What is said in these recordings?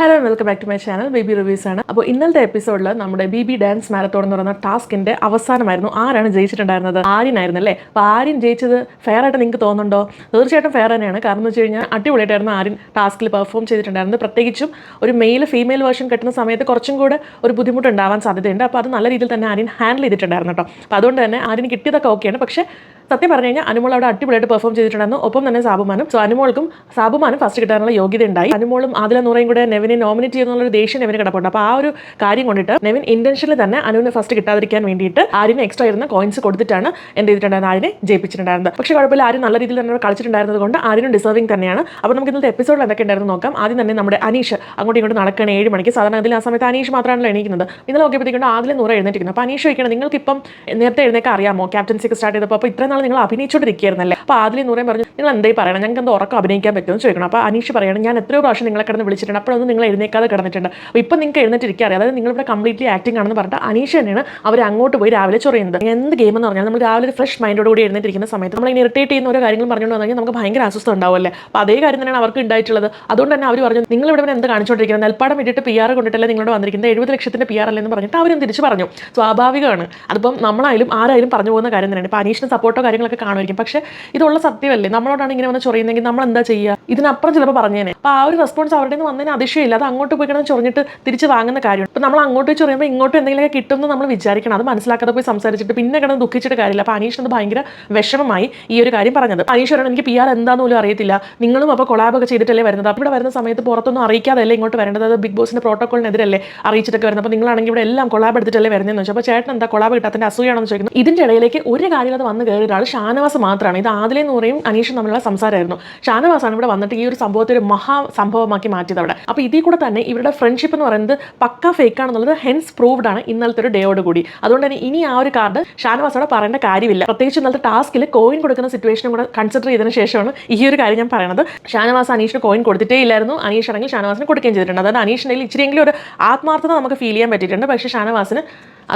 Hello welcome back to my channel baby reviews ആണ്. അപ്പോൾ ഇന്നലത്തെ എപ്പിസോഡിൽ നമ്മുടെ ബി ബി ഡാൻസ് മാരത്തോൺ എന്ന് പറയുന്ന ടാസ്കിന്റെ അവസാനമായിരുന്നു. ആരാണ് ജയിച്ചിട്ടുണ്ടായിരുന്നത്? ആര്യനായിരുന്നു അല്ലേ അപ്പോൾ ആര്യൻ ജയിച്ചത് ഫെയർ ആയിട്ട് നിങ്ങൾക്ക് തോന്നുന്നുണ്ടോ? തീർച്ചയായിട്ടും ഫെയർ തന്നെയാണ്. കാരണം എന്ന് വെച്ച് കഴിഞ്ഞാൽ അടിപൊളിയായിട്ടായിരുന്നു ആര്യൻ ടാസ്കിൽ പെർഫോം ചെയ്തിട്ടുണ്ടായിരുന്നത്. പ്രത്യേകിച്ചും ഒരു മെയിൽ ഫീമെയിൽ വേർഷൻ കിട്ടുന്ന സമയത്ത് കുറച്ചും കൂടെ ഒരു ബുദ്ധിമുട്ടുണ്ടാവാൻ സാധ്യതയുണ്ട്. അപ്പോൾ അത് നല്ല രീതിയിൽ തന്നെ ആര്യൻ ഹാൻഡിൽ ചെയ്തിട്ടുണ്ടായിരുന്നു കേട്ടോ. അപ്പോൾ അതുകൊണ്ട് തന്നെ ആര്യൻ കിട്ടിയതൊക്കെ ഓക്കെയാണ് പക്ഷേ സത്യം പറഞ്ഞു കഴിഞ്ഞാൽ അനുമോൾ അവിടെ അടിപൊളിയായിട്ട് പെർഫോം ചെയ്തിട്ടുണ്ടായിരുന്നു. ഒപ്പം തന്നെ സാബുമാനും. സോ അനുമോൾക്കും സാബുമാനും ഫസ്റ്റ് കിട്ടാനുള്ള യോഗ്യത ഉണ്ടായി. അനുമോളും ആദില നൂറയും കൂടെ നെവിനെ നോമിനേറ്റ് ചെയ്യുന്നുള്ള ദേഷ്യം നെവിന് കിടപ്പുണ്ട്. അപ്പോൾ ആ ഒരു കാര്യം കൊണ്ടിട്ട് നെവിൻ ഇന്റൻഷനിൽ തന്നെ അനുവിന് ഫസ്റ്റ് കിട്ടാതിരിക്കാൻ വേണ്ടിയിട്ട് ആര്യന് എക്സ്ട്രാ ഇരുന്ന കോയിൻസ് കൊടുത്തിട്ടാണ് എന്ത് ചെയ്തിട്ടുണ്ടായിരുന്നത്? ആര്യനെ ജയിപ്പിച്ചിട്ടുണ്ടായിരുന്നത്. പക്ഷേ കുഴപ്പമില്ല. ആരും നല്ല രീതിയിൽ തന്നെ കളിച്ചിട്ടുണ്ടായിരുന്നത് കൊണ്ട് ആര്യനും ഡിസേർവിംഗ് തന്നെയാണ്. അപ്പോൾ നമുക്ക് ഇന്നത്തെ എപ്പിസോഡിൽ എന്തൊക്കെ ഉണ്ടായിരുന്നു നോക്കാം. ആദ്യം തന്നെ നമ്മുടെ അനീഷ് അങ്ങോട്ടും ഇങ്ങോട്ടും നടക്കുകയാണ് ഏഴ് മണിക്ക്. സാധാരണ അതിൽ ആ സമയത്ത് അനീഷ് മാത്രമാണല്ലോ എണീക്കുന്നത്. ഇന്നലെ നോക്കിയപ്പോഴത്തേക്കും ആദ്യം നൂറ് എഴുന്നേറ്റിരിക്കുന്നത് അപ്പോൾ അനീഷ് ചോദിക്കണം നിങ്ങൾക്ക് ഇപ്പം നേരത്തെ എഴുന്നേക്കാൻ അറിയാമോ? സ്റ്റാർട്ട് ചെയ്തപ്പോൾ അപ്പോൾ ഇത്രയും നാൾ നിങ്ങൾ അഭിനയിച്ചുകൊണ്ടിരിക്കുകയായിരുന്നല്ലേ അപ്പോൾ ആദ്യം നൂറേം പറഞ്ഞു നിങ്ങൾ എന്തായി പറയണം? ഞങ്ങൾക്ക് എന്താ ഉറക്കം അഭിനയിക്കാൻ പറ്റുമെന്ന് ചോദിക്കണം. അപ്പോൾ അനീഷ് പറയണം ഞാൻ എത്രയോ പ്രാവശ്യം നിങ്ങളെ കിടന്ന് വിളിച്ചിട്ടുണ്ട്. അപ്പോഴൊന്നും നിങ്ങൾ എഴുന്നേക്കാതെ കിടന്നിട്ടുണ്ട്. അപ്പോൾ ഇപ്പം നിങ്ങൾക്ക് എഴുന്നേറ്റിരിക്കുക അറിയാം. അതായത് നിങ്ങളിവിടെ കംപ്ലീറ്റ്ലി ആക്ടിംഗ് ആണെന്ന് പറഞ്ഞിട്ട് അനീഷ് തന്നെയാണ് അവർ അങ്ങോട്ട് പോയി രാവിലെ ചൊറിയുന്നത്. എന്ത് ഗെയിം എന്ന് പറഞ്ഞാൽ നമ്മൾ രാവിലെ ഫ്രഷ് മൈൻഡോട് കൂടി എഴുന്നേറ്റിരിക്കുന്ന സമയത്ത് നമ്മൾ ഇറിറ്റേറ്റ് ചെയ്യുന്ന ഓരോ കാര്യങ്ങൾ പറഞ്ഞുകൊണ്ട് വന്നു കഴിഞ്ഞാൽ നമുക്ക് ഭയങ്കര അസ്വസ്ഥ ഉണ്ടാവുമല്ലേ? അപ്പോൾ അതേ കാര്യം തന്നെയാണ് അവർക്ക് ഉണ്ടായിട്ടുള്ളത്. അതുകൊണ്ട് തന്നെ അവർ പറഞ്ഞു നിങ്ങൾ ഇവിടെ എന്ത് കാണിച്ചുകൊണ്ടിരിക്കുന്നത്? നെൽപ്പാടം ഇട്ടിട്ട് പി ആർ കൊണ്ടിട്ടല്ലേ നിങ്ങളോട് വന്നിരിക്കുന്നത്? എഴുപത് ലക്ഷത്തിന്റെ പി ആർ അല്ലെന്ന് പറഞ്ഞിട്ട് അവരും തിരിച്ച് പറഞ്ഞു. സ്വാഭാവികമാണ്. അതിപ്പം നമ്മളായാലും ആരായാലും പറഞ്ഞു പോകുന്ന കാര്യം തന്നെയാണ്. ഇപ്പോൾ അനീഷിന് സപ്പോർട്ടോ കാര്യങ്ങളൊക്കെ കാണുമായിരിക്കും. പക്ഷേ ഇതുള്ള സത്യമല്ലേ? നമ്മളോടാണ് ഇങ്ങനെ വന്ന് ചൊറിയുന്നെങ്കിൽ നമ്മൾ എന്താ ചെയ്യുക ഇതിനപ്പുറം ചിലപ്പോൾ പറഞ്ഞേനെ. അപ്പോൾ ആ ഒരു റെസ്പോൺസ് അവരുടെ നിന്ന് വന്നതിന് അതിശയമില്ല. അത് അങ്ങോട്ട് പോയി കിടന്ന് ചൊറിഞ്ഞിട്ട് തിരിച്ച് വാങ്ങുന്ന കാര്യമാണ്. അപ്പോൾ നമ്മൾ അങ്ങോട്ട് ചൊറിയുമ്പോൾ ഇങ്ങോട്ട് എന്തെങ്കിലുമൊക്കെ കിട്ടുമെന്ന് നമ്മൾ വിചാരിക്കണം. അത് മനസ്സിലാക്കാതെ പോയി സംസാരിച്ചിട്ട് പിന്നെ കിടന്ന് ദുഃഖിച്ചിട്ട് കാര്യമില്ല. അപ്പോൾ അനീഷ് അത് ഭയങ്കര വിഷമമായി ഈ ഒരു കാര്യം പറഞ്ഞത്. അനീഷ് പറയണം എനിക്ക് പി ആർ എന്താണെന്ന് പോലും അറിയത്തില്ല. നിങ്ങളും അപ്പോൾ കൊളാബൊക്കെ ചെയ്തിട്ടല്ലേ വരുന്നത്? അപ്പോൾ ഇവിടെ വരുന്ന സമയത്ത് പുറത്തൊന്നും അറിയിക്കാതല്ലേ ഇങ്ങോട്ട് വരേണ്ടത്? അത് ബിഗ് ബോസിന്റെ പ്രോട്ടോക്കോളിനെതിരല്ലേ അറിയിച്ചിട്ടൊക്കെ വരുന്നത്? അപ്പോൾ നിങ്ങളാണെങ്കിൽ ഇവിടെ എല്ലാം കൊളാബ് എടുത്തിട്ടല്ലേ വരുന്നതെന്ന് വെച്ചാൽ അപ്പോൾ ചേട്ടൻ എന്താ കൊളാബ് കിട്ടാത്തതിന്റെ അസൂയാണെന്ന് ചോദിക്കുന്നു. ഇതിന്റെ ഇടയിലേക്ക് ഒരു കാര്യം അത് വന്ന് കയറിയ ഒരാൾ ഷാനവാസ് മാത്രമാണ് ഇത് ആദിലെ നൂറയും അനീഷും തമ്മിലുള്ള സംസാരമായിരുന്നു. ഷാനവാസാണ് ഇവിടെ വന്നിട്ട് ഈ ഒരു സംഭവത്തെ ഒരു മഹാ സംഭവമാക്കി മാറ്റിയത് അവിടെ. അപ്പോൾ ഇതിൽ കൂടെ തന്നെ ഇവരുടെ ഫ്രണ്ട്ഷിപ്പ് എന്ന് പറയുന്നത് പക്ക ഫേക്ക് ആണെന്നുള്ളത് ഹെൻസ് പ്രൂവ്ഡ് ആണ് ഇന്നലത്തെ ഒരു ഡേയോട് കൂടി. അതുകൊണ്ട് തന്നെ ഇനി ആ ഒരു കാർഡ് ഷാനവാസ് അവിടെ പറയേണ്ട കാര്യമില്ല. പ്രത്യേകിച്ച് ഇന്നലത്തെ ടാസ്കിൽ കോയിൻ കൊടുക്കുന്ന സിറ്റുവേഷനും കൂടെ കൺസിഡർ ചെയ്തതിന് ശേഷമാണ് ഈ ഒരു കാര്യം ഞാൻ പറയുന്നത് ഷാനവാസ് അനീഷിന് കോയിൻ കൊടുത്തിട്ടേ ഇല്ലായിരുന്നു. അനീഷ് ആണെങ്കിൽ ഷാനവാസിന് കൊടുക്കുകയും ചെയ്തിട്ടുണ്ട്. അതായത് അനീഷിന്റെ ഇച്ചിരിയെങ്കിലും ഒരു ആത്മാർത്ഥത നമുക്ക് ഫീൽ ചെയ്യാൻ പറ്റിയിട്ടുണ്ട്. പക്ഷേ ഷാനവാസിന്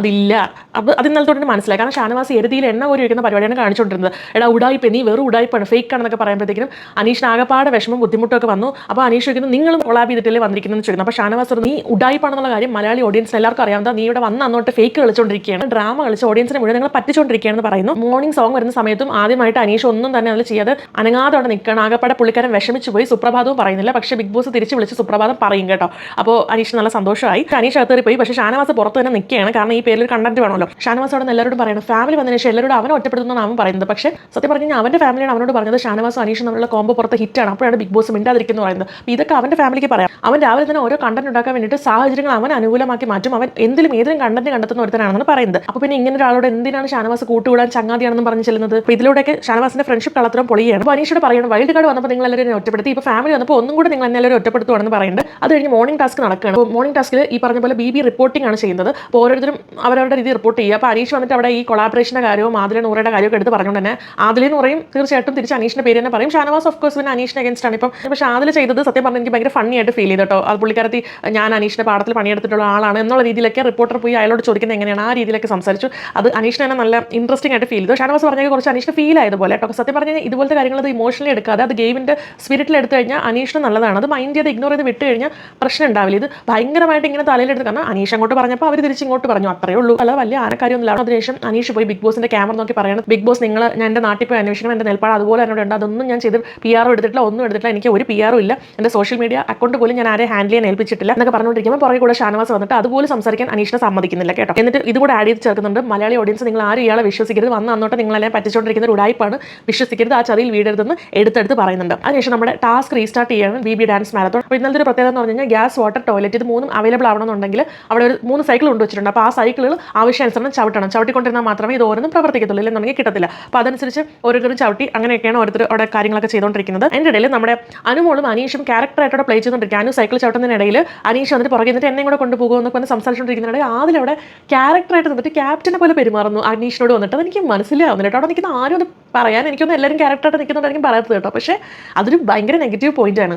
അതില്ല. അത് അത് ഇന്നലെ തൊട്ട് മനസ്സിലായി. കാരണം ഷാനവാസി എരുതിയിൽ എണ്ണ കോരി വയ്ക്കുന്ന പരിപാടിയാണ് കാണിച്ചുകൊണ്ടിരുന്നത് എടാ ഉടായിപ്പ് നീ വെറും ഉടായിപ്പാണ്. ഫേക്ക് ആണെന്നൊക്കെ പറയുമ്പോഴത്തേക്കും അനീഷിന് ആകപ്പാടെ വിഷമം ബുദ്ധിമുട്ടൊക്കെ വന്നു. അപ്പോൾ അനീഷ് ചോദിക്കുന്നു നിങ്ങളും കൊളാബ് ചെയ്തിട്ടല്ലേ വന്നിരിക്കുന്നതെന്ന് ചോദിക്കുന്നു. അപ്പോൾ ഷാനവാസ് നീ ഉടായിപ്പാണെന്നുള്ള കാര്യം മലയാളി ഓഡിയൻസിന് എല്ലാവർക്കും അറിയാവുന്ന നീ ഇവിടെ വന്ന് അന്നോട്ട് ഫേക്ക് കളിച്ചുകൊണ്ടിരിക്കുകയാണ് ഡ്രാമ കളിച്ച് ഓഡിയൻസിനെ മുഴുവൻ നിങ്ങൾ പറ്റിച്ചുകൊണ്ടിരിക്കുകയാണെന്ന് പറയുന്നു. മോർണിംഗ് സോങ് വരുന്ന സമയത്തും ആദ്യമായിട്ട് അനീഷ് ഒന്നും തന്നെ അതിൽ ചെയ്യാതെ അനങ്ങാതെ അവിടെ നിൽക്കണം ആകപ്പാടെ പുള്ളിക്കാരൻ വിഷമിച്ച് പോയി. സുപ്രഭാതവും പറയുന്നില്ല. പക്ഷേ ബിഗ് ബോസ് തിരിച്ച് വിളിച്ച് സുപ്രഭാതം പറയും കേട്ടോ. അപ്പോൾ അനീഷ് നല്ല സന്തോഷമായി. അനീഷ് അകത്തേറി പോയി. പക്ഷേ ഷാനവാസ് പുറത്ത് തന്നെ നിൽക്കുകയാണ്. കാരണം ഈ പേരിൽ കണ്ടന്റ് വേണമല്ലോ. ഷാനവാസ് അവിടെ എല്ലാവരോടും പറയുന്നത് ഫാമിലി വന്നതിന് ശേഷം എല്ലാവരോടും അവനെ ഒറ്റപ്പെടുത്തുന്നതാണ് അവൻ പറയുന്നത്. പക്ഷേ സത്യം പറഞ്ഞു കഴിഞ്ഞാൽ ഫാമിലിയാണ് അവനോട് പറഞ്ഞത് ഷാനവാസും അനീഷും തമ്മിലുള്ള കോമ്പോ പുറത്ത് ഹിറ്റാണ് അപ്പോഴാണ് ബിഗ് ബോസ് മിണ്ടാതിരിക്കുന്നു പറയുന്നത്. ഇതൊക്കെ അവന്റെ ഫാമിലിക്ക് പറയാം. അവൻ രാവിലെ തന്നെ ഓരോ കണ്ടന്റ് ഉണ്ടാക്കാൻ വേണ്ടിയിട്ട് സാഹചര്യങ്ങൾ അവൻ അനുകൂലമാക്കി മാറ്റും. അവൻ എന്തിലും ഏതിലും കണ്ടന്റ് കണ്ടെത്തുന്ന ഒരുത്തനാണെന്ന് പറയുന്നത്. അപ്പോൾ പിന്നെ ഇങ്ങനെ ഒരാളോട് എന്തിനാണ് ഷാനവാസ് കൂട്ടുകൂടാൻ ചങ്ങാതിയാണെന്ന് പറഞ്ഞു ചെല്ലുന്നത്? അപ്പോൾ ഇതിലൂടെയൊക്കെ ഷാനവാസിന്റെ ഫ്രണ്ട്ഷിപ്പ് കളത്തരം പൊളിയാണ് അപ്പോൾ അനീഷോട് പറയുന്നത് വൈൽഡ് കാർഡ് വന്നപ്പോൾ നിങ്ങൾ എല്ലാവരും ഒറ്റപ്പെടുത്തി. ഇപ്പൊ ഫാമിലി വന്നപ്പോൾ ഒന്നും കൂടെ നിങ്ങൾ എന്നെല്ലാവരും ഒറ്റപ്പെടുത്തുവാണെന്ന് പറയുന്നുണ്ട്. അത് കഴിഞ്ഞ് മോർണിംഗ് ടാസ്ക് നടക്കുകയാണ്. മോർണിംഗ് ടാസ്കിൽ ഈ പറഞ്ഞ പോലെ ബി ബി റിപ്പോർട്ടിംഗ് ആണ് ചെയ്യുന്നത്. അപ്പോൾ ഓരോരുത്തരും അവരവരുടെ രീതി റിപ്പോർട്ട് ചെയ്യുക. അപ്പോൾ അനീഷ് വന്നിട്ട് അവിടെ ഈ കൊളാബറേഷന്റെ കാര്യവും ആദിലെ നൂറയുടെ കാര്യമൊക്കെ എടുത്ത് പറഞ്ഞുകൊണ്ട് തന്നെ ആദിലെ പറയും തീർച്ചയായിട്ടും തിരിച്ച് അനീഷിന്റെ പേര് തന്നെ പറയും. ഷാനവാസ് ഓഫ് കോഴ്സ് പിന്നെ അനീഷിന് അഗൻസ്റ്റ് ആണ്. ഇപ്പം പക്ഷേ ആദിൽ ചെയ്തത് സത്യം പറഞ്ഞാൽ എനിക്ക് ഭയങ്കര ഫണ്ണി ആയിട്ട് ഫീൽ ചെയ്തോ അത് പുള്ളിക്കാരത്തി ഞാൻ അനീഷിന്റെ പാടത്തിൽ പണിയെടുത്തിട്ടുള്ള ആളാണ് എന്നുള്ള രീതിയിലൊക്കെ റിപ്പോർട്ടർ പോയി അയാളോട് ചോദിക്കുന്നത് എങ്ങനെയാണ്? ആ രീതിയിലൊക്കെ സംസാരിച്ചു. അത് അനീഷിനെ തന്നെ നല്ല ഇൻട്രസ്റ്റിംഗ് ആയിട്ട് ഫീൽ ചെയ്തു. ഷാനവാസ് പറഞ്ഞാൽ കുറച്ച് അനീഷിന് ഫീൽ ആയതുപോലെ കേട്ടോ. സത്യം പറഞ്ഞാൽ ഇതുപോലത്തെ കാര്യങ്ങൾ അത് ഇമോഷണലി എടുക്കാതെ അത് ഗെയിമിന്റെ സ്പിരിറ്റിൽ എടുത്തു കഴിഞ്ഞാൽ അനീഷിന് നല്ലതാണ്. അത് മൈൻഡ് ചെയ്ത് ഇഗ്നോർ ചെയ്ത് വിട്ട് കഴിഞ്ഞാൽ പ്രശ്നം ഉണ്ടാവില്ല. ഇത് ഭയങ്കരമായിട്ട് ഇങ്ങനെ തലയിലെടുത്ത് കാരണം അനീഷ് അങ്ങോട്ട് പറഞ്ഞപ്പോൾ അവർ തിരിച്ച് ഇങ്ങോട്ട് പറഞ്ഞു. അത്രേ ഉള്ളൂ അല്ല വലിയ ആനക്കാര്യമൊന്നുമില്ല അതിനുശേഷം അനീഷ് പോയി ബിഗ് ബോസിന്റെ ക്യാമറ നോക്കി പറയണം ബിഗ് ബോസ് നിങ്ങൾ ഞാൻ നാട്ടിൽ പോയി അന്വേഷിക്കണം. എന്റെ നെൽപ്പാട് അതുപോലെ എന്നോട് ഉണ്ട്. അതൊന്നും ഞാൻ ചെയ്ത് പി ആറും എടുത്തിട്ടില്ല ഒന്നും എടുത്തിട്ടില്ല. എനിക്ക് ഒരു പി ആറും ഇല്ല. എന്റെ സോഷ്യൽ മീഡിയ അക്കൗണ്ട് പോലും ഞാൻ ആരെ ഹാൻഡിൽ ചെയ്യാൻ ഏൽപ്പിച്ചിട്ടില്ല എന്നൊക്കെ പറഞ്ഞുകൊണ്ടിരിക്കുമ്പോൾ പുറകെ കൂടെ ഷാനവാസ് വന്നിട്ട് അതുപോലെ സംസാരിക്കാൻ അനീഷിനെ സമ്മതിക്കുന്നില്ല കേട്ടോ. എന്നിട്ട് ഇതുകൂടെ ആഡ് ചെയ്ത് ചേർക്കുന്നുണ്ട്. മലയാളി ഓഡിയൻസ് നിങ്ങൾ ആരും ഇയാളെ വിശ്വസിക്കരുത്. വന്ന് അന്നോട്ട് നിങ്ങളെല്ലാം പറ്റിച്ചുകൊണ്ടിരിക്കുന്ന ഒരു ഉടായ്പാണ് വിശ്വസിക്കരുത്. ആ ചതിയിൽ വീടരുതെന്ന് എടുത്തെടുത്ത് പറയുന്നുണ്ട്. അതിനുശേഷം നമ്മുടെ ടാസ്ക് റീസ്റ്റാർട്ട് ചെയ്യാണ് ബി ബി ഡാൻസ് മാരത്തോൺ അപ്പോൾ ഒരു പ്രത്യേകത എന്ന് പറഞ്ഞു കഴിഞ്ഞാൽ ഗ്യാസ് വാട്ടർ ടോയ്ലറ്റ് ഇത് മൂന്നും അവൈലബിൾ ആവണമെന്നുണ്ടെങ്കിൽ അവിടെ ഒരു മൂന്ന് സൈക്കിൾ കൊണ്ടുവച്ചിട്ടുണ്ട് അപ്പോൾ ആ സൈക്കിളുകൾ ആവശ്യാനുസരണം ചവിട്ടണം. ചവിട്ടിക്കൊണ്ടിരുന്നാൽ മാത്രമേ ഇത് ഓരോന്നും പ്രവർത്തിക്കത്തുള്ളൂ ഇല്ലെന്നുണ്ടെങ്കിൽ കിട്ടത്തില്ല. അപ്പോൾ അതനുസരിച്ച് ഓരോരുത്തരും ചവിട്ടി അങ്ങനെയൊക്കെയാണ് ഓരോരുത്തർ അവിടെ കാര്യങ്ങളൊക്കെ ചെയ്തുകൊണ്ടിരിക്കുന്നത്. എന്റെ ഇടയിൽ നമ്മുടെ അനുമോളും അനീഷും ക്യാരക്ടറായിട്ട് അവിടെ പ്ലേ ചെയ്തുകൊണ്ടിരിക്കുക അനു സൈക്കിൾ ചവിട്ടുന്നതിനിടയിൽ അനീഷ് വന്നിട്ട് പുറകെ നിന്നിട്ട് എന്നെ കൂടെ കൊണ്ടുപോകുമോ എന്നൊക്കെ വന്ന് സംസാരിച്ചുകൊണ്ടിരിക്കുന്നതിനിടെ ആദിലവിടെ ക്യാരക്ടറായിട്ട് നിന്നിട്ട് ക്യാപ്റ്റനെ പോലെ പെരുമാറുന്നു അനീഷിനോട് വന്നിട്ട്. അതെനിക്ക് മനസ്സിലാവുന്നില്ല കേട്ടോ. അവിടെ നിൽക്കുന്ന ആരും അത് പറയാൻ എനിക്കൊന്നും എല്ലാവരും ക്യാരക്ടറായിട്ട് നിൽക്കുന്നുണ്ടായിരിക്കും പറയാത്തത് കേട്ടോ. പക്ഷേ അതൊരു ഭയങ്കര നെഗറ്റീവ് പോയിന്റാണ്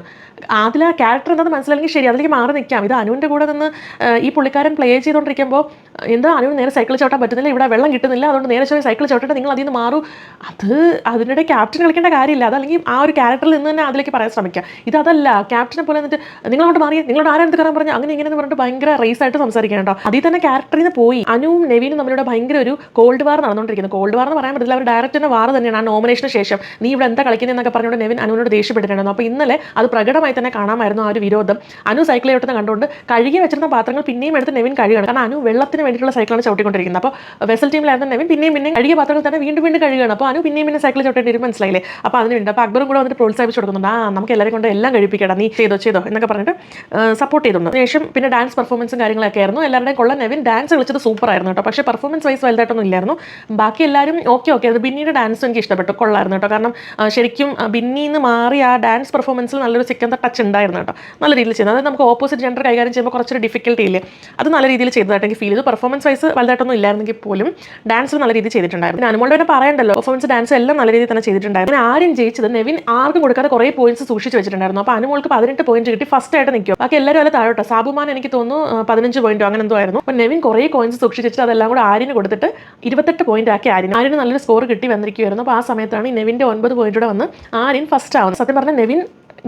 അതിൽ ആ ക്യാരക്ടർ എന്താണെന്ന് മനസ്സിലായെങ്കിൽ ശരി അതിലേക്ക് മാറി നിൽക്കാം. ഇത് അനുവിന്റെ കൂടെ നിന്ന് ഈ പുള്ളിക്കാരൻ പ്ലേ ചെയ്തുകൊണ്ടിരിക്കുമ്പോൾ എന്താ അനുവിന് നേരെ സൈക്കിൾ ചവിട്ടാൻ പറ്റുന്നില്ല. ഇവിടെ വെള്ളം കിട്ടുന്നില്ല. അതുകൊണ്ട് നേരെ ചോദിച്ചാൽ സൈക്കിൾ ചവിട്ടിട്ട് നിങ്ങൾ അതിൽ നിന്ന് മാറൂ. അത് അതിനിടെ ക്യാപ്റ്റൻ കളിക്കേണ്ട കാര്യമില്ല. അതല്ലെങ്കിൽ ആ ഒരു ക്യാരക്ടറിൽ നിന്ന് തന്നെ അതിലേക്ക് പറയാൻ ശ്രമിക്കുക ഇതല്ല ക്യാപ്റ്റനെ പോലെ എന്നിട്ട് നിങ്ങളോട് മാറി. നിങ്ങളോട് ആരാണ് കയറാൻ പറഞ്ഞു അങ്ങനെ ഇങ്ങനെ എന്ന് പറഞ്ഞിട്ട് ഭയങ്കര റേസ് ആയിട്ട് സംസാരിക്കണം അതിൽ തന്നെ ക്യാരക്ടറിൽ നിന്ന് പോയി. അനുവും നെവീനും തമ്മിലൂടെ ഭയങ്കര ഒരു കോൾഡ് വാർ നടന്നുകൊണ്ടിരിക്കുന്നു. കോൾഡ് വാർ എന്ന് പറയാൻ പറ്റില്ല അവർ ഡയറക്ടറിന്റെ വാർ തന്നെയാണ്. ആ നോമിനേഷന് ശേഷം നീ ഇവിടെ എന്താ കളിക്കുന്നതെന്നൊക്കെ പറഞ്ഞുകൊണ്ട് നെവിൻ അനുവിനോട് ദേഷ്യപ്പെട്ടിട്ടുണ്ടായിരുന്നു. അപ്പോൾ ഇന്നലെ അത് പ്രകടമായി തന്നെ കാണാമായിരുന്നു ആ ഒരു വിരോധം. അനു സൈക്കിൾ ചവിട്ടുന്ന കണ്ടുകൊണ്ട് കഴുകി വെച്ചിരുന്ന പാത്രങ്ങൾ പിന്നെയും എടുത്ത് നെവിൻ കഴുകണം. കാരണം അനു വെള്ളത്തിന് വേണ്ടിയിട്ടുള്ള സൈക്കിളാണ് ചവിട്ടിക്കൊണ്ടിരിക്കുന്നത്. അപ്പോൾ വെസൽ ടീമിലായിരുന്നു നെവിൻ പിന്നെയും പിന്നെയും കഴുകിയ പാത്രങ്ങൾ തന്നെ വീണ്ടും വീണ്ടും കഴുകണം അപ്പോൾ അനു പിന്നെയും പിന്നെ സൈക്കിൾ ചവിട്ടേണ്ടി വരും മനസ്സിലായില്ലേ? അപ്പോൾ അതിന് വേണ്ടി. അപ്പോൾ അക്ബറും കൂടെ വന്നിട്ട് പ്രോത്സാഹിപ്പിച്ച് കൊടുക്കുന്നുണ്ട്. ആ നമുക്ക് എല്ലാവരും കൊണ്ട് എല്ലാം കഴിപ്പിക്കണം നീ ചെയ്തോ ചെയ്തോ എന്നൊക്കെ പറഞ്ഞിട്ട് സപ്പോർട്ട് ചെയ്തിട്ടുണ്ട് ശേഷം പിന്നെ ഡാൻസ് പെർഫോമൻസും കാര്യങ്ങളൊക്കെ ആയിരുന്നു. എല്ലാവരുടെയും കൊള്ള നെവിൻ ഡാൻസ് കളിച്ചത് സൂപ്പർ ആയിരുന്നു കേട്ടോ. പക്ഷേ പെർഫോമൻസ് വൈസ് വലുതായിട്ടൊന്നും ഇല്ലായിരുന്നു. ബാക്കി എല്ലാവരും ഓക്കെ ഓക്കെ അത് ബിന്നിയുടെ ഡാൻസ് എനിക്ക് ഇഷ്ടപ്പെട്ടു. കൊള്ളായിരുന്നു കേട്ടോ. കാരണം ശരിക്കും ബിന്നിന്ന് മാറി ആ ഡാൻസ് പെർഫോമൻസിൽ നല്ലൊരു ചിക്കൻ ടച്ച് ഉണ്ടായിരുന്നു കേട്ടോ. നല്ല രീതിയിൽ ചെയ്യുന്നത് അതായത് നമുക്ക് ഓപ്പോസിറ്റ് ജെൻഡർ കൈകാര്യം ചെയ്യുമ്പോൾ കുറച്ചൊരു ഡിഫിക്കൽട്ടി ഇല്ലേ? അത് നല്ല രീതിയിൽ ചെയ്തതായിട്ട് എനിക്ക് ഫീൽ ചെയ്തു. പെർഫോമൻസ് വൈസ് വലുതായിട്ടൊന്നും ഇല്ലായിരുന്നെങ്കിൽ പോലും ഡാൻസ് നല്ല രീതിയിൽ ചെയ്തിട്ടുണ്ടായിരുന്നു. പിന്നെ അനുമോളുടെ തന്നെ പറയണ്ടല്ലോ പെർഫോമൻസ് ഡാൻസ് എല്ലാം നല്ല രീതിയിൽ തന്നെ ചെയ്തിട്ടുണ്ടായിരുന്നു. ആരും ജയിച്ചത് നെവിൻ ആർക്കും കൊടുക്കാതെ കുറേ പോയിന്റ്സ് സൂക്ഷിച്ച് വെച്ചിട്ടുണ്ടായിരുന്നു. അപ്പോൾ അനുമോൾക്ക് പതിനെട്ട് പോയിന്റ് കിട്ടി ഫസ്റ്റ് ആയിട്ട് നിൽക്കും ബാക്കി എല്ലാവരും അല്ല താഴോട്ടോ? സാബുമാൻ എനിക്ക് തോന്നുന്നു പതിനഞ്ച് പോയിന്റോ അങ്ങനെ എന്തോ ആയിരുന്നു. അപ്പോൾ നെവിൻ കുറേ കോയിൻസ് സൂക്ഷിച്ചിട്ട് അതെല്ലാം കൂടെ ആര്യന് കൊടുത്തിട്ട് ഇരുപത്തെട്ട് പോയിന്റ് ആക്കി ആര്യന്. ആര്യന് നല്ലൊരു സ്കോർ കിട്ടി വന്നിരിക്കുമായിരുന്നു അപ്പോൾ ആ സമയത്താണ് ഈ നെവിന്റെ ഒൻപത് പോയിന്റോടെ വന്ന് ആര്യൻ ഫസ്റ്റ് ആവുന്നത്. സത്യം പറഞ്ഞാൽ നെവിൻ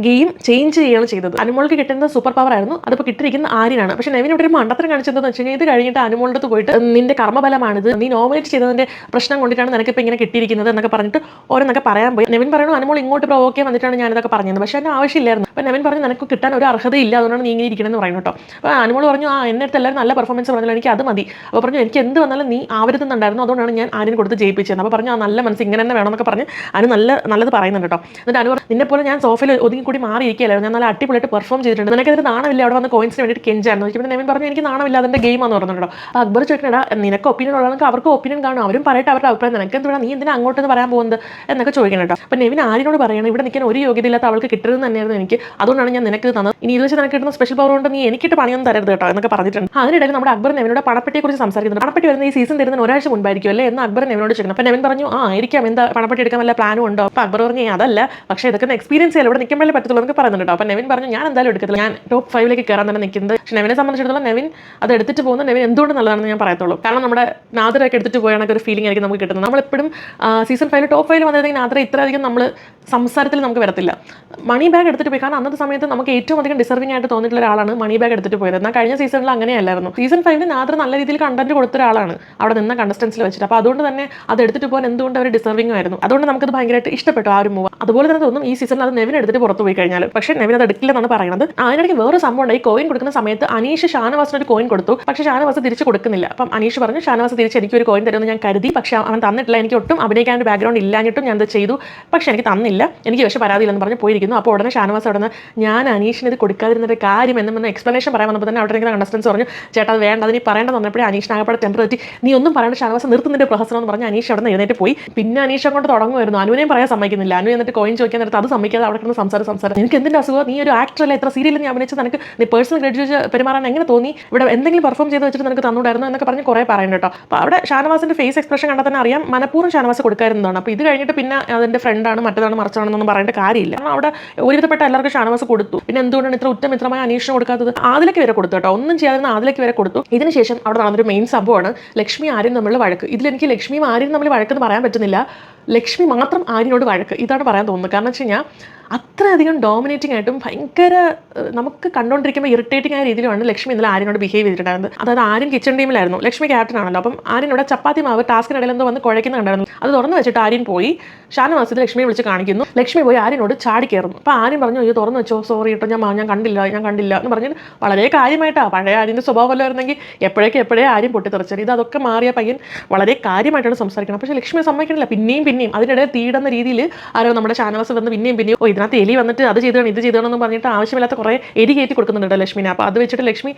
ഗെയിം ചേഞ്ച് ചെയ്യുകയാണ് ചെയ്തത്. അനുമോൾക്ക് കിട്ടുന്ന സൂപ്പർ പവർ ആയിരുന്നു. അതിപ്പോൾ കിട്ടിയിരിക്കുന്ന ആര്യനാണ്. പക്ഷേ നെവിൻ ഇവിടെ ഒരു മണ്ടത്തരം കാണിച്ചതെന്ന് വെച്ച് കഴിഞ്ഞാൽ ഇത് കഴിഞ്ഞിട്ട് അനുമോളുടെ അടുത്ത് പോയിട്ട് നിന്റെ കർമ്മബലമാണിത് നീ നോമിനേറ്റ് ചെയ്തതിന്റെ പ്രശ്നം കൊണ്ടിട്ടാണ് നിനക്ക് ഇപ്പോൾ ഇങ്ങനെ കിട്ടിയിരിക്കുന്നത് എന്നൊക്കെ പറഞ്ഞിട്ട് ഓരോന്നൊക്കെ പറയാൻ പോയി. നെവിൻ പറയുന്നു അനുമോൾ ഇങ്ങോട്ട് പ്രൊവോക്ക് വന്നിട്ടാണ് ഞാനിതൊക്കെ പറഞ്ഞത് പക്ഷേ അതിന് ആവശ്യമില്ലായിരുന്നു. അപ്പോൾ നെവിൻ പറഞ്ഞു നിനക്ക് കിട്ടാൻ ഒരു അർഹതയില്ല. അതുകൊണ്ടാണ് നീ ഇങ്ങനെ ഇരിക്കണമെന്ന് പറയുന്നു കേട്ടോ. അപ്പോൾ അനുമോൾ പറഞ്ഞു ആ എന്നെ അടുത്ത് എല്ലാവരും നല്ല പെർഫോമൻസ് പറഞ്ഞാലും എനിക്ക് അത് മതി. അപ്പോൾ പറഞ്ഞു എനിക്ക് എന്ത് വന്നാലും നീ ആവരുതെന്നുണ്ടായിരുന്നു. അതുകൊണ്ടാണ് ഞാൻ ആര്യൻ കൊടുത്ത് ജയിപ്പിച്ചത്. അപ്പോൾ പറഞ്ഞു ആ നല്ല മനസ്സ് ഇങ്ങനെ തന്നെ വേണമെന്നൊക്കെ പറഞ്ഞ് അനു നല്ല നല്ലത് പറയുന്നുണ്ട് കേട്ടോ. എന്നിട്ട് അനു നിന്നെ പോലെ ഞാൻ സോഫയിൽ ഒതുങ്ങി കൂടി മാറിയിരിക്കുകയല്ലായിരുന്നു ഞാൻ നല്ല അടിപൊളിയായിട്ട് പെർഫോം ചെയ്തിട്ടുണ്ട്. നിനക്കതിന് നാണമില്ല. അവിടെ വന്ന് കോയിൻസിന് വേണ്ടിയിട്ട് കെഞ്ചായിരുന്നു ചോദിച്ചപ്പോൾ നെവിൻ പറഞ്ഞു എനിക്ക് നാണമില്ല. അതിന്റെ ഗെയിമാന്ന് പറഞ്ഞിട്ടുണ്ടോ അപ്പോൾ അക്ബർ ചോദിക്കണടാ നിനക്ക് ഒപ്പീനിയൻ ഉള്ളവർക്ക് അവർക്ക് ഒപ്പീനിയൻ കാണും. അവരും പറയട്ടെ അവരുടെ അഭിപ്രായം. നിനക്ക് എന്തുവേണം നീ എന്തിനാ അങ്ങോട്ട് എന്ന് പറയാൻ പോകുന്നത്? എന്നൊക്കെ ചോദിക്കണം കേട്ടോ അപ്പോൾ നെവിൻ ആരിനോട് പറയണം ഇവിടെ നിൽക്കാൻ ഒരു യോഗ്യതയില്ലാത്ത അവൾക്ക് കിട്ടരുത് തന്നെയായിരുന്നു എനിക്ക്. അതുകൊണ്ടാണ് ഞാൻ നിനക്ക് തന്നത്. ഇനി ഇത് വെച്ച് നിനക്ക് കിട്ടുന്ന സ്പെഷ്യൽ പവർ കൊണ്ട് നീ എനിക്കിട്ട് പണിയൊന്നും തരരുത് കേട്ടോ എന്നൊക്കെ പറഞ്ഞിട്ടുണ്ട്. അതിനിടയിൽ നമ്മുടെ അക്ബർ നെവിനോട് പണപ്പെട്ടിയെ കുറിച്ച് സംസാരിക്കുന്നത് പണപ്പെട്ടി വരുന്ന ഈ സീസൺ തരുന്ന ഒരാഴ്ച മുൻപായിരിക്കും അല്ലേ? എന്ന് അക്ബർ നെവിനോട് ചോദിക്കണം അപ്പോൾ നെവിൻ പറഞ്ഞു ആ ആയിരിക്കാം. എന്താ പണപ്പെട്ടി എടുക്കാൻ വല്ല പ്ലാനും ഉണ്ടോ? അപ്പോൾ അക്ബർ പറഞ്ഞു അതല്ല. പക്ഷേ ഇതൊക്കെ എക്സ്പീരിയൻസ് ചെയ്യാൻ ഇവിടെ നിൽക്കുമ്പോഴേ പറ്റത്തുള്ളൂ എന്നൊക്കെ പറയുന്നുണ്ട് കേട്ടോ. അപ്പോൾ നെവിൻ പറഞ്ഞു ഞാൻ എന്തായാലും എടുക്കത്തില്ല. ഞാൻ ടോപ്പ് ഫൈവിലേക്ക് കയറാൻ തന്നെ നിൽക്കുന്നത്. പക്ഷേ നെവിനെ സംബന്ധിച്ചിടത്തോളം നെവിൻ അത് എടുത്തിട്ട് പോകുന്ന നെവിൻ എന്തുകൊണ്ട് നല്ലതാണെന്ന് ഞാൻ പറയത്തുള്ളൂ. കാരണം നമ്മുടെ നാദരൊക്കെ എടുത്തിട്ട് പോയാണെങ്കിൽ ഒരു ഫീലിംഗ് ആയിരിക്കും നമുക്ക് കിട്ടുന്നത്. നമ്മളെപ്പോഴും സീസൺ ഫൈവിൽ ടോപ്പ് ഫൈവിൽ വന്നിരുന്നെങ്കിൽ നാദര ഇത്രയധികം നമ്മൾ സംസാരത്തിൽ നമുക്ക് വരത്തില്ല. മണി ബാഗ് എടുത്തിട്ട് പോയി. കാരണം അന്നത്തെ സമയത്ത് നമുക്ക് ഏറ്റവും അധികം ഡിസർവിംഗ് ആയിട്ട് തോന്നിയിട്ടുള്ള ഒരാളാണ് മണി ബാഗ് എടുത്തിട്ട് പോയത്. എന്നാൽ കഴിഞ്ഞ സീസണിൽ അങ്ങനെയല്ലായിരുന്നു. സീസൺ ഫൈവിൽ നാദർ നല്ല രീതിയിൽ കണ്ടന്റ് കൊടുത്ത ഒരാളാണ് അവിടെ നിന്ന കണ്ടസ്റ്റൻസിൽ വെച്ചിട്ട്. അപ്പോൾ അതുകൊണ്ട് തന്നെ അത് എടുത്തിട്ട് പോകാൻ എന്തുകൊണ്ട് അവർ ഡിസർവിംഗ് ആയിരുന്നു. അതുകൊണ്ട് നമുക്കത് ഭയങ്കരമായിട്ട് ഇഷ്ടപ്പെട്ടു ആ ഒരു മൂവ് അതുപോലെ തന്നെ തോന്നും ഈ സീസണിൽ അത് നെവിൻ എടുത്തിട്ട് പുറത്ത് പോയി കഴിഞ്ഞാൽ പക്ഷേ നവീൻ അത് എടുക്കില്ലെന്നാണ് പറയുന്നത്. അതിനിടയ്ക്ക് വേറെ സംഭവം ഉണ്ടായി. കോയിൻ കൊടുക്കുന്ന സമയത്ത് അനീഷ് ഷാനവാസിന് ഒരു കോയിൻ കൊടുത്തു. പക്ഷേ ഷാനവാസ് തിരിച്ച് കൊടുക്കുന്നില്ല. അപ്പം അനീഷ് പറഞ്ഞു ഷാനവാസ് തിരിച്ച് എനിക്ക് ഒരു കോയിൻ തരുമെന്ന് ഞാൻ കരുതി. പക്ഷെ അവൻ തന്നിട്ടില്ല. എനിക്ക് ഒട്ടും അഭിനയിക്കാൻ ഒരു ബാക്ക്ഗ്രൗണ്ട് ഇല്ലാഞ്ഞിട്ടും ഞാൻ അത് ചെയ്തു. പക്ഷേ എനിക്ക് തന്നില്ല. എനിക്ക് പക്ഷേ പരാതിയില്ലെന്ന് പറഞ്ഞ് പോയിരിക്കുന്നു. അപ്പോൾ ഉടനെ ഷാനവാസ് അവിടെ നിന്ന് ഞാൻ അനീഷിന് ഇത് കൊടുക്കാതിരുന്നൊരു കാര്യം എന്നും എക്സ്പ്ലനേഷൻ പറയാൻ വന്നപ്പോൾ തന്നെ അവിടെ എനിക്ക് കണ്ടസ്റ്റൻസ് പറഞ്ഞു ചേട്ടാ അത് വേണ്ട. അതിന് പറയേണ്ടത് വന്നപ്പോഴേ അനീഷിന് ആകപ്പാടെ ടെമ്പർ തെറ്റി. നീ ഒന്നും പറയേണ്ട. ഷാനവാസ് നിർത്തുന്നതിന്റെ പ്രഹസനം എന്ന് പറഞ്ഞ് അനീഷ് അവിടെ നിന്ന് എഴുന്നേറ്റ് പോയി. പിന്നെ അനീഷ് അങ്ങോട്ട് തുടങ്ങുമായിരുന്നു. അനുവിനെയും പറയാൻ സമ്മതിക്കുന്നില്ല. അനു എന്നിട്ട് കോയിൻ ചോദിക്കാൻ നേരത്ത് അത് സമ്മതിക്കാതെ അവിടെ കിടന്ന് സംസാരം സംസാരം. നിനക്ക് എന്തിന്റെ അസുഖം? നീ ഒരു ആക്ടർ അല്ല? എത്ര സീരിയലിൽ നീ അഭിനയിച്ചത്? നിനക്ക് നീ പേഴ്സണൽ ക്രെഡിറ്റ് വെച്ച് പെരുമാറാൻ എങ്ങനെ തോന്നി? ഇവിടെ എന്തെങ്കിലും പെർഫോം ചെയ്ത് വെച്ചിട്ട് നിനക്ക് തന്നൂടായിരുന്നു എന്നൊക്കെ പറഞ്ഞ് കുറേ പറയുന്നുണ്ട് കേട്ടോ. അപ്പോൾ അവിടെ ഷാനവാസിന്റെ ഫേസ് എക്സ്പ്രഷൻ കണ്ടാൽ തന്നെ അറിയാം മനഃപൂർവം ഷാനവാസ് കൊടുക്കാറുന്നതാണ് അപ്പോൾ ഇത് കഴിഞ്ഞിട്ട് പിന്നെ അതിന്റെ ഫ്രണ്ടാണ് മറ്റേതാണ് മറിച്ചാണെന്നൊന്നും പറയേണ്ട കാര്യമില്ല. കാരണം അവിടെ ഒരുവിധപ്പെട്ട എല്ലാവർക്കും ഷാനവാസ് കൊടുത്തു. പിന്നെ എന്തുകൊണ്ടാണ് ഇത്ര ഉറ്റമിത്രമായ അന്വേഷണം കൊടുക്കാത്തത്? ആദിലേക്ക് വരെ കൊടുത്തു കേട്ടോ. ഒന്നും ചെയ്യാതെ ആദിലേക്ക് വരെ കൊടുത്തു. ഇതിനുശേഷം അവിടെ നടന്നൊരു മെയിൻ സംഭവമാണ് ലക്ഷ്മി ആര്യൻ തമ്മിലുള്ള വഴക്ക്. ഇതിലെനിക്ക് ലക്ഷ്മിയും ആര്യൻ തമ്മിൽ വഴക്കെന്ന് പറയാൻ പറ്റുന്നില്ല. ലക്ഷ്മി മാത്രം ആര്യനോട് വഴക്ക്. ഇതാണ് പറയാൻ തോന്നുന്നത്. കാരണം വെച്ച് കഴിഞ്ഞാൽ അത്രയധികം ഡോമിനേറ്റിംഗ് ആയിട്ടും ഭയങ്കര നമുക്ക് കണ്ടുകൊണ്ടിരിക്കുമ്പോൾ ഇറിറ്റേറ്റിംഗ് ആയ രീതിയിലാണ് ലക്ഷ്മി ഇന്നലെ ആര്യനോട് ബിഹേവ് ചെയ്തിട്ടുണ്ടായിരുന്നത്. അതായത് ആര്യൻ കിച്ചൺ ടീമിലായിരുന്നു ലക്ഷ്മി ക്യാപ്റ്റൻ ആണല്ലോ. അപ്പം ആര്യനോട് ചപ്പാത്തി മാവ് ടാസ്കിനിടയിൽ എന്തോ വന്ന് കുഴയ്ക്കുന്നുണ്ടായിരുന്നു അത് തുറന്നു വെച്ചിട്ട് ആര്യൻ പോയി ഷാനവാസത്തിൽ ലക്ഷ്മിയെ വിളിച്ച് കാണിക്കുന്നു. ലക്ഷ്മി പോയി ആര്യനോട് ചാടി കയറുന്നു. അപ്പോൾ ആര്യൻ പറഞ്ഞു അയ്യോ തുറന്നു വെച്ചോ. സോറി കേട്ടോ ഞാൻ ഞാൻ കണ്ടില്ല ഞാൻ കണ്ടില്ല എന്ന് പറഞ്ഞു വളരെ കാര്യമായിട്ടാണ് പഴയ ആര്യന്റെ സ്വഭാവമല്ലായിരുന്നെങ്കിൽ എപ്പോഴേക്കും എപ്പോഴേ ആര്യം പൊട്ടിത്തെറിച്ചത്. ഇത് അതൊക്കെ മാറിയ പയ്യൻ വളരെ കാര്യമായിട്ടാണ് സംസാരിക്കുന്നത്. പക്ഷേ ലക്ഷ്മി സമ്മതിക്കണില്ല. പിന്നെയും പിന്നെയും അതിനിടെ തീടുന്ന രീതിയിൽ ആരോ നമ്മുടെ ഷാനവാസ് വന്ന് പിന്നെയും പിന്നെയും ഓ ഇതിനകത്ത് എലി വന്നിട്ട് അത് ചെയ്തതാണ് ഇത് ചെയ്തതാണെന്ന് പറഞ്ഞിട്ട് ആവശ്യമില്ലാത്ത കുറേ എരി കയറ്റി കൊടുക്കുന്നുണ്ട് ലക്ഷ്മിനെ അപ്പോൾ അത് വെച്ചിട്ട് ലക്ഷ്മി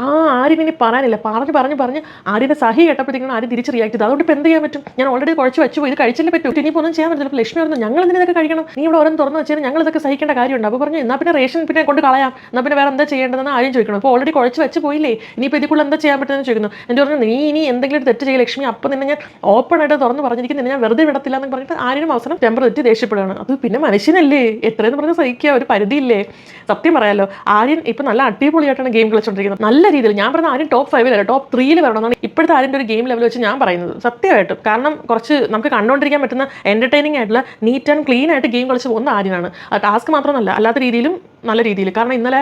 ആ ആരും ഇനി പറയാനില്ല. പറഞ്ഞു പറഞ്ഞു പറഞ്ഞ് ആര്യന്റെ സഹി കേട്ടപ്പോഴത്തേക്കും ആര് തിരിച്ച് റിയാക്ട് ചെയ്തത്. അതുകൊണ്ട് ഇപ്പോൾ എന്ത് ചെയ്യാൻ പറ്റും? ഞാൻ ഓൾറെഡി കുഴച്ച് വെച്ചു പോയി. ഇത് കഴിച്ചല്ലേ പറ്റും? ഇനിയിപ്പോൾ ഒന്നും ചെയ്യാൻ പറ്റില്ല ലക്ഷ്മി പറഞ്ഞു ഞങ്ങൾ ഇതിനൊക്കെ കഴിക്കണം? നീ ഇവിടെ ഓരോന്ന് തുറന്ന് വെച്ചാൽ ഞങ്ങൾ ഇതൊക്കെ സഹിക്കേണ്ട കാര്യമുണ്ട്. അപ്പോൾ പറഞ്ഞു എന്നാൽ പിന്നെ റേഷൻ പിന്നെ കൊണ്ട് കളയാം. എന്നാൽ പിന്നെ വേറെ എന്താ ചെയ്യേണ്ടതെന്ന് ആരും ചോദിക്കണം. അപ്പോൾ ഓൾറെഡി കുഴച്ച് വെച്ച് പോയില്ലേ? ഇനിയിപ്പോൾ ഇതിക്കുള്ള എന്താ ചെയ്യാൻ പറ്റുമെന്ന് ചോദിക്കുന്നു. എന്റെ പറഞ്ഞു നീ ഇനി എന്തെങ്കിലും തെറ്റ് ചെയ്യുക ലക്ഷ്മി. അപ്പോൾ നിന്നെ ഞാൻ ഓപ്പൺ ആയിട്ട് തുറന്ന് പറഞ്ഞിരിക്കുന്നു. ഞാൻ വെറുതെ വിടത്തില്ല എന്നൊക്കെ പറഞ്ഞിട്ട് ആരും അവസരം ടെമ്പർ തെറ്റി ദേഷ്യപ്പെടുകയാണ്. അത് പിന്നെ മനുഷ്യനല്ലേ? എത്രയെന്ന് പറഞ്ഞ് സഹിക്കുക ഒരു പരിധിയില്ലേ? സത്യം പറയാലോ ആര്യൻ ഇപ്പം നല്ല അടിപൊളിയായിട്ടാണ് ഗെയിം കളിച്ചുകൊണ്ടിരിക്കുന്നത് നല്ല രീതിയിൽ ഞാൻ പറഞ്ഞ ആരും ടോപ്പ് ഫൈവിലല്ല ടോപ്പ് ത്രീയിൽ വരണമെന്നാണ് ഇപ്പോഴത്തെ ആര്യന്റെ ഒരു ഗെയിം ലെവൽ വെച്ച് ഞാൻ പറയുന്നത്. സത്യമായിട്ടും. കാരണം കുറച്ച് നമുക്ക് കണ്ടുകൊണ്ടിരിക്കാൻ പറ്റുന്ന എന്റർടൈനിങ് ആയിട്ടുള്ള നീറ്റ് ആൻഡ് ക്ലീൻ ആയിട്ട് ഗെയിം കളിച്ച് പോകുന്ന ആര്യനാണ്. ടാസ്ക് മാത്രമല്ല അല്ലാത്ത രീതിയിലും നല്ല രീതിയിൽ. കാരണം ഇന്നലെ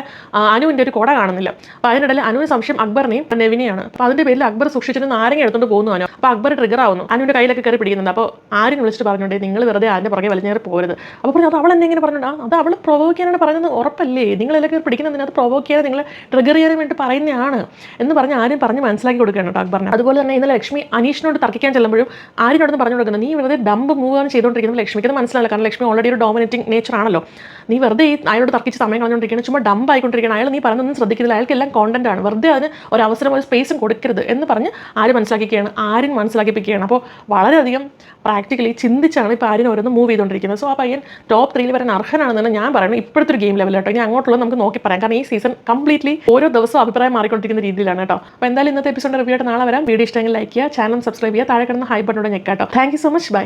അനുവിന്റെ ഒരു കുട കാണുന്നില്ല. അപ്പോൾ അതിനിടയിൽ അനുവിന് സംശയം അക്ബറിനെയും നെവിനെയാണ് അപ്പോൾ അതിന്റെ പേരിൽ അക്ബർ സൂക്ഷിച്ചിട്ട് നാരങ്ങ എടുത്തുകൊണ്ട് പോകുന്നു അനു. അപ്പോൾ അക്ബർ ട്രിഗർ ആവുന്നു. അനുവിന്റെ കയ്യിലൊക്കെ കയറി പിടിക്കുന്നുണ്ട്. അപ്പോൾ ആരും വിളിച്ചിട്ട് പറഞ്ഞോണ്ടേ നിങ്ങൾ വെറുതെ ആരുടെ പുറകെ വലിഞ്ഞേറി പോകരുത് അപ്പോൾ പറഞ്ഞു അത് അവൾ എന്തെങ്കിലും ഇങ്ങനെ പറഞ്ഞോണ്ട് അത് അവൾ പ്രൊവോക്ക് ചെയ്യാനാണ് പറയുന്നത്. ഉറപ്പല്ലേ? നിങ്ങളിലൊക്കെ കയറി പിടിക്കുന്നതിന് അത് പ്രൊവോക്ക് ചെയ്യാതെ നിങ്ങൾ ട്രിഗർ ചെയ്യാൻ വേണ്ടി പറയുന്നതാണ് എന്ന് പറഞ്ഞ് ആരും പറഞ്ഞ് മനസ്സിലാക്കി കൊടുക്കുകയാണ് കേട്ടോ അക്ബറിനെ. അതുപോലെ തന്നെ ഇന്നലെ ലക്ഷ്മി അനീഷിനോട് തർക്കിക്കാൻ ചെല്ലുമ്പോഴും ആര്യനോടൊന്ന് പറഞ്ഞു കൊടുക്കുന്നത് നീ വെറുതെ ഡംബ് മൂവ് ആണ് ചെയ്തുകൊണ്ടിരിക്കുന്നത് ലക്ഷ്മിക്ക്. അത് മനസ്സിലാവില്ല കാരണം ലക്ഷ്മി ഓൾറെഡി ഒരു ഡോമിനേറ്റിംഗ് നേച്ചർ ആണല്ലോ. നീ വെറുതെ ഈ അയാളോട് തർക്കിച്ച് സമയം കളഞ്ഞുകൊണ്ടിരിക്കുകയാണ്. ചുമ്മാ ഡംബ് ആയിക്കൊണ്ടിരിക്കുകയാണ്. അയാൾ നീ പറയുന്നൊന്നും ശ്രദ്ധിക്കുന്നില്ല. അയാൾക്ക് എല്ലാം കോണ്ടന്റ് ആണ്. വെറുതെ അതിന് ഒരു അവസരം ഒരു സ്പേസും കൊടുക്കരുത് എന്ന് പറഞ്ഞ് ആര് മനസ്സിലാക്കിക്കുകയാണ്? ആരും മനസ്സിലാക്കിപ്പിക്കുകയാണ്. അപ്പോൾ വളരെയധികം പ്രാക്ടിക്കലി ചിന്തിച്ചാണ് ഇപ്പോൾ ആര്യൻ ഓരോന്ന് മൂവ് ചെയ്തുകൊണ്ടിരിക്കുന്നത്. സോ ആ പയ്യൻ ടോപ്പ് ത്രീയിൽ വരാൻ അർഹനാണെന്നാണ് ഞാൻ പറയുന്നത് ഇപ്പോഴത്തെ ഒരു ഗെയിം ലെവൽ കേട്ടോ ഇനി അങ്ങോട്ടുള്ള നമുക്ക് നോക്കി പറയാം. കാരണം ഈ സീസൺ കംപ്ലീറ്റ്ലി ഓരോ ദിവസവും അഭിപ്രായം മാറിക്കൊണ്ടിരിക്കുന്ന രീതിയിലാണ് കേട്ടോ. അപ്പോൾ എന്തായാലും ഇന്നത്തെ എപ്പിസോഡ് റിവ്യൂ ആയിട്ട് നാളെ വരാം. വീഡിയോ ഇഷ്ടമെങ്കിൽ ലൈക്ക് ചെയ്യുക. ചാനൽ സബ്സ്ക്രൈബ് ചെയ്യുക. താഴെ കിടന്ന ഹൈ ബട്ടനോടെ ഞെക്കാട്ടോ. Thank so much bye